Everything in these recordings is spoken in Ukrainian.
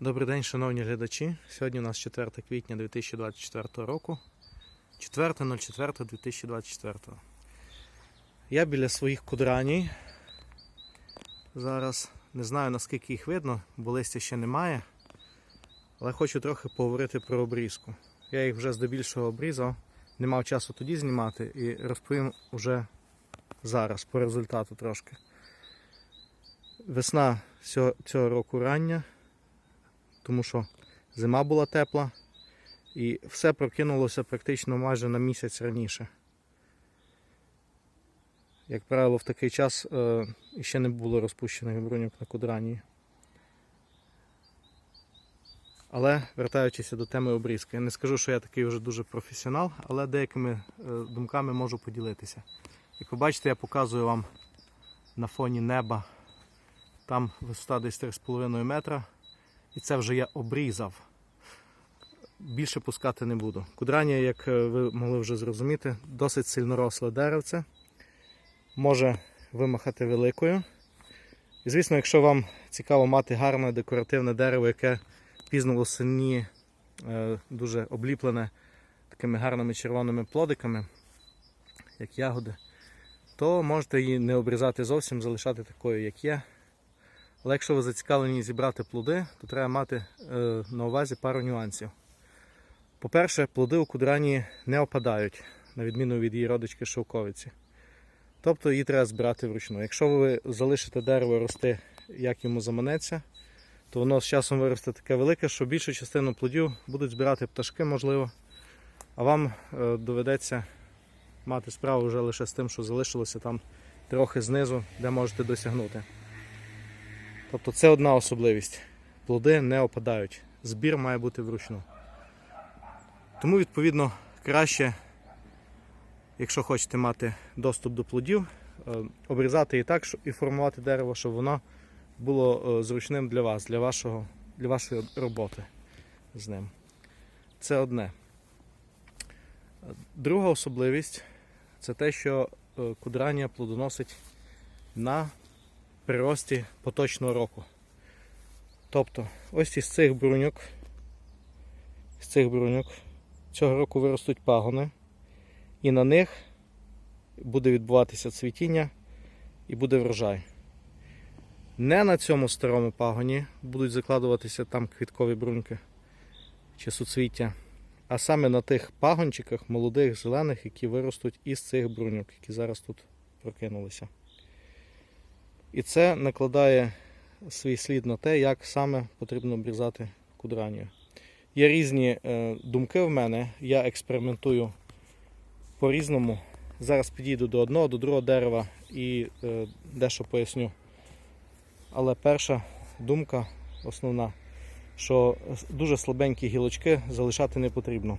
Добрий день, шановні глядачі. Сьогодні у нас 4 квітня 2024 року. 4.04.2024. Я біля своїх кудраній. Зараз не знаю наскільки їх видно, бо листя ще немає. Але хочу трохи поговорити про обрізку. Я їх вже здебільшого обрізав, не мав часу тоді знімати і розповім уже зараз по результату трошки. Весна цього, року рання, тому що зима була тепла і все прокинулося практично майже на місяць раніше. Як правило, в такий час е, ще не було розпущених бруньок на кудранії. Але вертаючись до теми обрізки, я не скажу, що я такий вже дуже професіонал, але деякими е, думками можу поділитися. Як ви бачите, я показую вам на фоні неба, там висота десь 3,5 метра, і це вже я обрізав. Більше пускати не буду. Кудрання, як е, ви могли вже зрозуміти, досить сильно росле деревце. Може вимахати великою. І звісно, якщо вам цікаво мати гарне декоративне дерево, яке пізно восені е, дуже обліплене такими гарними червоними плодиками, як ягоди, то можете її не обрізати зовсім, залишати такою, як є. Але якщо ви зацікавлені зібрати плоди, то треба мати е, на увазі пару нюансів. По-перше, плоди у кудрані не опадають, на відміну від її родички шовковиці. Тобто її треба збирати вручну. Якщо ви залишите дерево рости, як йому заманеться, то воно з часом виросте таке велике, що більшу частину плодів будуть збирати пташки, можливо, а вам е, доведеться мати справу вже лише з тим, що залишилося там трохи знизу, де можете досягнути. Тобто це одна особливість. Плоди не опадають. Збір має бути вручну. Тому, відповідно, краще, якщо хочете мати доступ до плодів, е, обрізати її так і формувати дерево, щоб воно було е, зручним для вас, для, вашого, для вашої роботи з ним. Це одне. Друга особливість це те, що е, кудрання плодоносить на прирості поточного року. Тобто, ось із цих бруньок, з цих бруньок цього року виростуть пагони, і на них буде відбуватися цвітіння і буде врожай. Не на цьому старому пагоні будуть закладуватися там квіткові бруньки чи суцвіття, а саме на тих пагончиках, молодих, зелених, які виростуть із цих бруньок, які зараз тут прокинулися. І це накладає свій слід на те, як саме потрібно обрізати кудранію. Є різні е, думки в мене, я експериментую по-різному. Зараз підійду до одного, до другого дерева і е, дещо поясню. Але перша думка основна, що дуже слабенькі гілочки залишати не потрібно.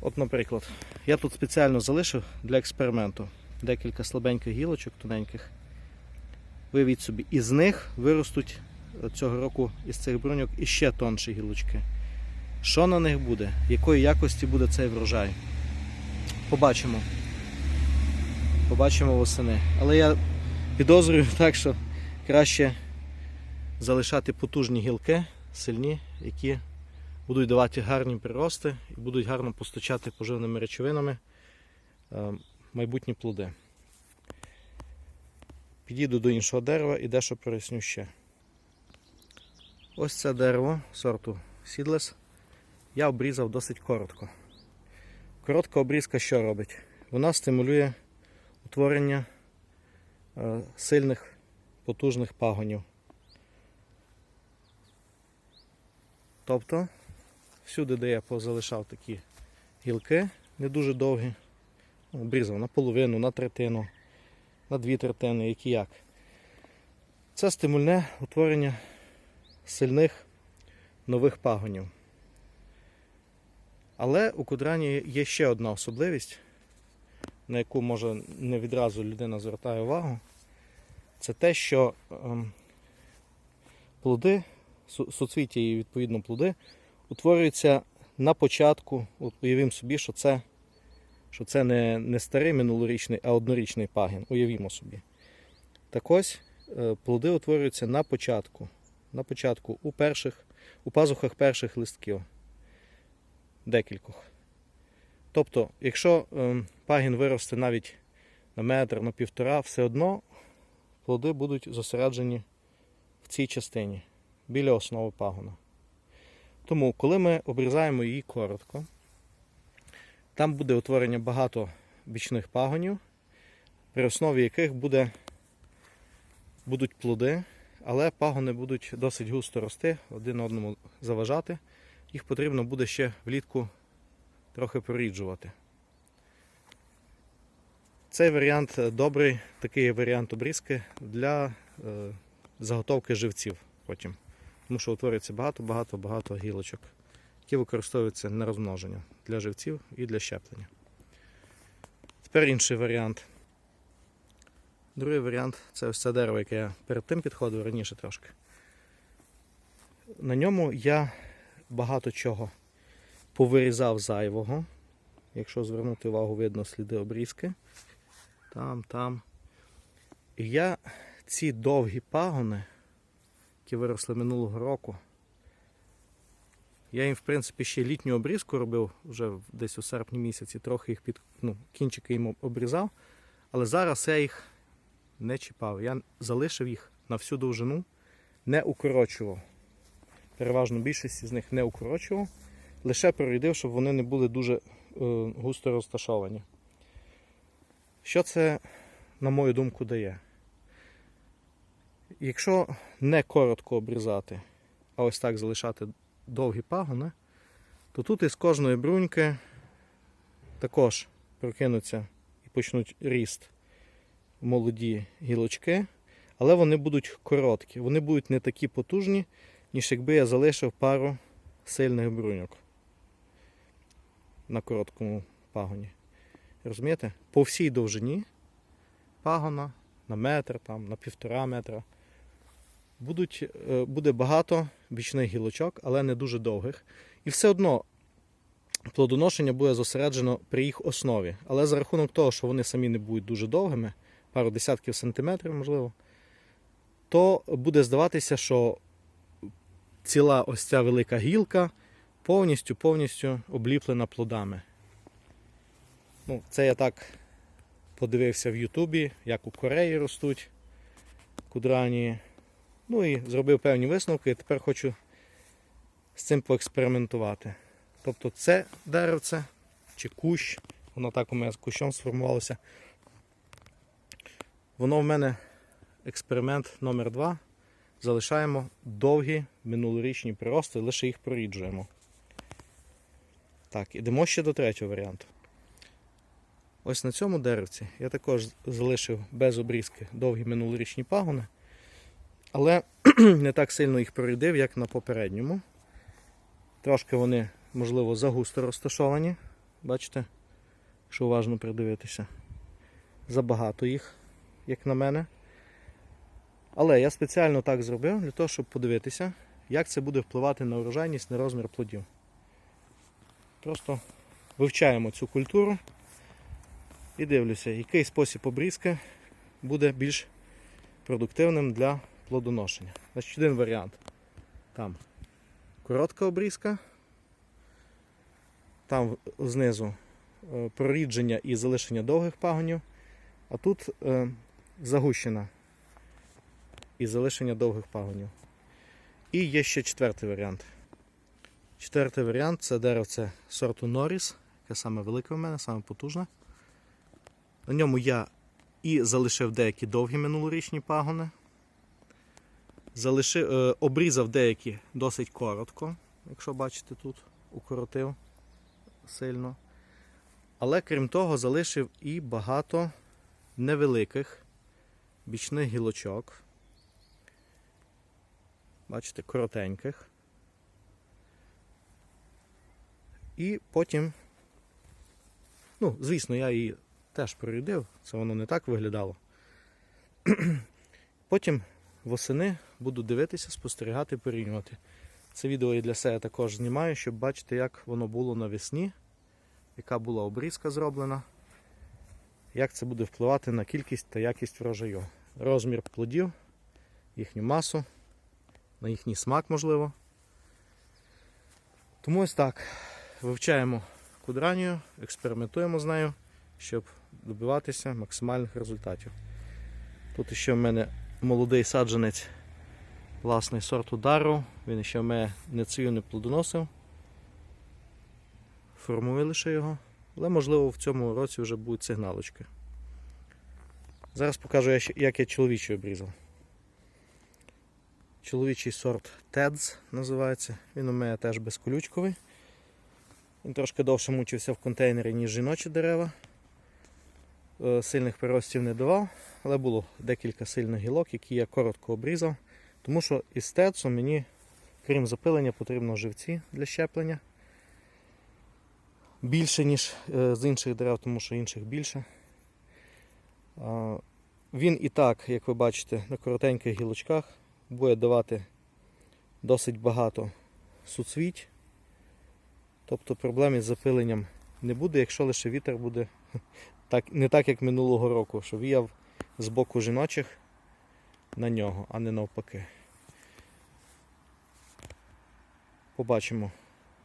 От, наприклад, я тут спеціально залишив для експерименту декілька слабеньких гілочок тоненьких. Виявіть собі, із них виростуть цього року із цих бруньок іще тонші гілочки. Що на них буде? Якої якості буде цей врожай? Побачимо. Побачимо восени. Але я підозрюю так, що краще залишати потужні гілки, сильні, які будуть давати гарні прирости і будуть гарно постачати поживними речовинами е, майбутні плоди. Підійду до іншого дерева і дещо проясню ще. Ось це дерево сорту Seedless я обрізав досить коротко. Коротка обрізка що робить? Вона стимулює утворення е, сильних потужних пагонів. Тобто, всюди, де я позалишав такі гілки, не дуже довгі, обрізав на половину, на третину, на дві третини, які як. Це стимульне утворення сильних нових пагонів. Але у кудрані є ще одна особливість, на яку може не відразу людина звертає увагу. Це те, що ем, плоди, су- суцвіття і відповідно плоди утворюються на початку. От собі, що це, що це не, не старий минулорічний, а однорічний пагін. Уявімо собі. Так ось е, плоди утворюються на початку, на початку у перших, у пазухах перших листків. Декількох. Тобто, якщо ем, пагін виросте навіть на метр, на півтора, все одно плоди будуть зосереджені в цій частині, біля основи пагона. Тому, коли ми обрізаємо її коротко, там буде утворення багато бічних пагонів, при основі яких буде, будуть плоди, але пагони будуть досить густо рости, один одному заважати. Їх потрібно буде ще влітку трохи поріджувати. Цей варіант добрий, такий варіант обрізки для е, заготовки живців потім. Тому що утворюється багато-багато-багато гілочок, які використовуються на розмноження для живців і для щеплення. Тепер інший варіант. Другий варіант це ось це дерево, яке я перед тим підходив раніше трошки. На ньому я багато чого повирізав зайвого. Якщо звернути увагу, видно сліди обрізки. Там, там. І я ці довгі пагони, які виросли минулого року, я їм, в принципі, ще літню обрізку робив вже десь у серпні місяці, трохи їх під ну, кінчики їм обрізав. Але зараз я їх не чіпав. Я залишив їх на всю довжину, не укорочував. Переважно більшість з них не укорочував, лише прорядив, щоб вони не були дуже е, густо розташовані. Що це, на мою думку, дає? Якщо не коротко обрізати, а ось так залишати довгі пагони, то тут із кожної бруньки також прокинуться і почнуть ріст молоді гілочки, але вони будуть короткі. Вони будуть не такі потужні, ніж якби я залишив пару сильних бруньок на короткому пагоні. Розумієте? По всій довжині пагона на метр, там, на півтора метра. Будуть, е, буде багато бічних гілочок, але не дуже довгих. І все одно плодоношення буде зосереджено при їх основі. Але за рахунок того, що вони самі не будуть дуже довгими, пару десятків сантиметрів, можливо, то буде здаватися, що ціла ось ця велика гілка повністю повністю обліплена плодами. Ну, це я так подивився в Ютубі, як у Кореї ростуть кудрані. Ну і зробив певні висновки, і тепер хочу з цим поекспериментувати. Тобто це деревце чи кущ, воно так у мене з кущом сформувалося. Воно в мене експеримент номер 2 Залишаємо довгі минулорічні прирости, лише їх проріджуємо. Так, ідемо ще до третього варіанту. Ось на цьому деревці я також залишив без обрізки довгі минулорічні пагони, але не так сильно їх прорядив, як на попередньому. Трошки вони, можливо, загусто розташовані. Бачите, якщо уважно придивитися. Забагато їх, як на мене. Але я спеціально так зробив для того, щоб подивитися, як це буде впливати на урожайність, на розмір плодів. Просто вивчаємо цю культуру і дивлюся, який спосіб обрізки буде більш продуктивним для плодоношення. Значить, один варіант. Там коротка обрізка, там знизу е, прорідження і залишення довгих пагонів, а тут е, загущена і залишення довгих пагонів. І є ще четвертий варіант. Четвертий варіант це деревце сорту Норріс, яке саме велике в мене, саме потужне. На ньому я і залишив деякі довгі минулорічні пагони. Залишив, е, обрізав деякі досить коротко, якщо бачите тут, укоротив сильно. Але крім того, залишив і багато невеликих бічних гілочок. Бачите, коротеньких. І потім, ну, звісно, я її теж прорядив, це воно не так виглядало. Потім восени буду дивитися, спостерігати, порівнювати. Це відео і для себе також знімаю, щоб бачити, як воно було навесні, яка була обрізка зроблена, як це буде впливати на кількість та якість врожаю, розмір плодів, їхню масу на їхній смак, можливо. Тому ось так. Вивчаємо кудранію, експериментуємо з нею, щоб добиватися максимальних результатів. Тут ще в мене молодий саджанець власний сорту Дару. Він ще в мене не цвів, не плодоносив. Формую лише його. Але можливо в цьому році вже будуть сигналочки. Зараз покажу, як я чоловічий обрізав. Чоловічий сорт TEDS називається. Він у мене теж безколючковий. Він трошки довше мучився в контейнері, ніж жіночі дерева. Е, Сильних приростів не давав, але було декілька сильних гілок, які я коротко обрізав. Тому що із тецу мені, крім запилення, потрібно живці для щеплення. Більше, ніж е, з інших дерев, тому що інших більше. Він і так, як ви бачите, на коротеньких гілочках буде давати досить багато суцвіть. Тобто проблем із запиленням не буде, якщо лише вітер буде так, не так, як минулого року, що віяв з боку жіночих на нього, а не навпаки. Побачимо.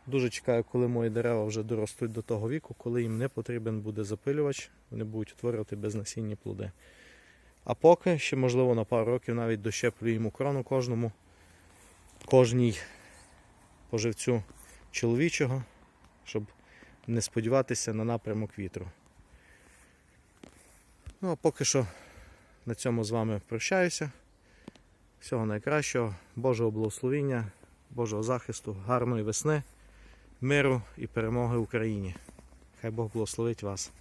Дуже чекаю, коли мої дерева вже доростуть до того віку, коли їм не потрібен буде запилювач, вони будуть утворювати безнасінні плоди. А поки ще, можливо, на пару років навіть дощеплю йому крону кожному, кожній поживцю чоловічого, щоб не сподіватися на напрямок вітру. Ну а поки що на цьому з вами прощаюся. Всього найкращого, Божого благословіння, Божого захисту, гарної весни, миру і перемоги Україні. Хай Бог благословить вас.